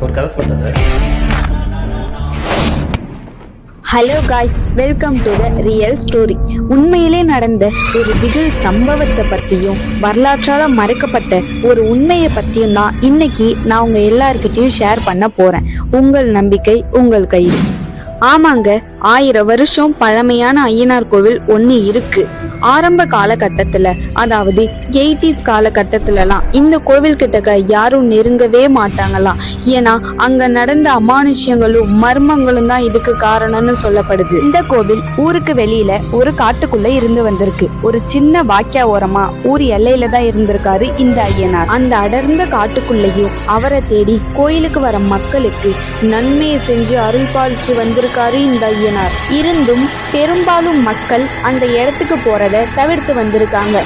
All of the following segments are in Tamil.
ஒரு கதை சொல்லிட்டேன் sir hello guys welcome to the real story உண்மையிலே நடந்த ஒரு திகில் சம்பவத்தை பற்றியும் வரலாற்றால் மறைக்கப்பட்ட ஒரு உண்மையை பற்றியும் தான் இன்னைக்கு நான் உங்கள் எல்லாருக்கிட்டையும் ஷேர் பண்ண போகிறேன் உங்கள் நம்பிக்கை உங்கள் கையில் ஆமாங்க ஆயிரம் வருஷம் பழமையான ஐயனார் கோவில் ஒன்று இருக்குது ஆரம்ப காலகட்டத்துல அதாவது எயிட்டிஸ் காலகட்டத்துலலாம் இந்த கோவில் கிட்டக்க யாரும் நெருங்கவே மாட்டாங்களாம். ஏன்னா அங்க நடந்த அமானுஷ்யங்களும் மர்மங்களும் தான் இதுக்கு காரணம்னு சொல்லப்படுது. இந்த கோவில் ஊருக்கு வெளியில ஒரு காட்டுக்குள்ள இருந்து வந்திருக்கு. ஒரு சின்ன வாக்கியா ஓரமா ஊர் எல்லையில தான் இருந்திருக்காரு இந்த ஐயனார். அந்த அடர்ந்த காட்டுக்குள்ளேயும் அவரை தேடி கோயிலுக்கு வர மக்களுக்கு நன்மையை செஞ்சு அருள் பாலிச்சு வந்திருக்காரு இந்த ஐயனார். இருந்தும் பெரும்பாலும் மக்கள் அந்த இடத்துக்கு போறத தவிர்த்து வந்திருக்காங்க.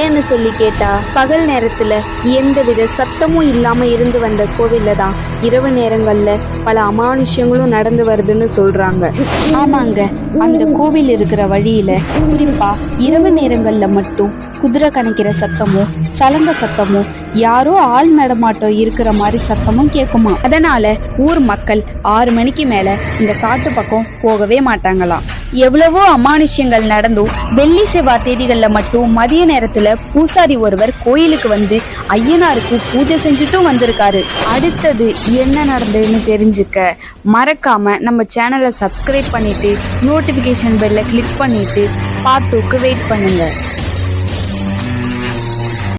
ஏன்னு சொல்லி கேட்டா பகல் நேரத்துல எந்தவித சத்தமும் இல்லாம இருந்து வந்த கோவில்ல தான் இரவு நேரங்கள்ல பல அமானுஷ்யங்களும் நடந்து வருதுன்னு சொல்றாங்க. ஆமாங்க அந்த கோவில் இருக்கிற வழியில குறிப்பா இரவு நேரங்கள்ல மட்டும் குதிரை கணக்கிற சத்தமும் சலங்க சத்தமும் யாரோ ஆள் நடமாட்டம் இருக்கிற மாதிரி சத்தமும் கேட்குமா அதனால ஊர் மக்கள் ஆறு மணிக்கு மேல இந்த காட்டு பக்கம் போகவே மாட்டாங்களாம். எவ்வளவோ அமானுஷ்யங்கள் நடந்தும் வெள்ளி செவ்வாய் தேதிகளில் மட்டும் மதிய நேரத்துல பூசாரி ஒருவர் கோயிலுக்கு வந்து ஐயனாருக்கு பூஜை செஞ்சுட்டும் வந்திருக்காரு. அடுத்தது என்ன நடந்ததுன்னு தெரிஞ்சுக்க. மறக்காம நம்ம சேனலை சப்ஸ்கிரைப் பண்ணிட்டு நோட்டிபிகேஷன் பெல்ல கிளிக் பண்ணிட்டு பார்ட் டூக்கு வெயிட் பண்ணுங்க.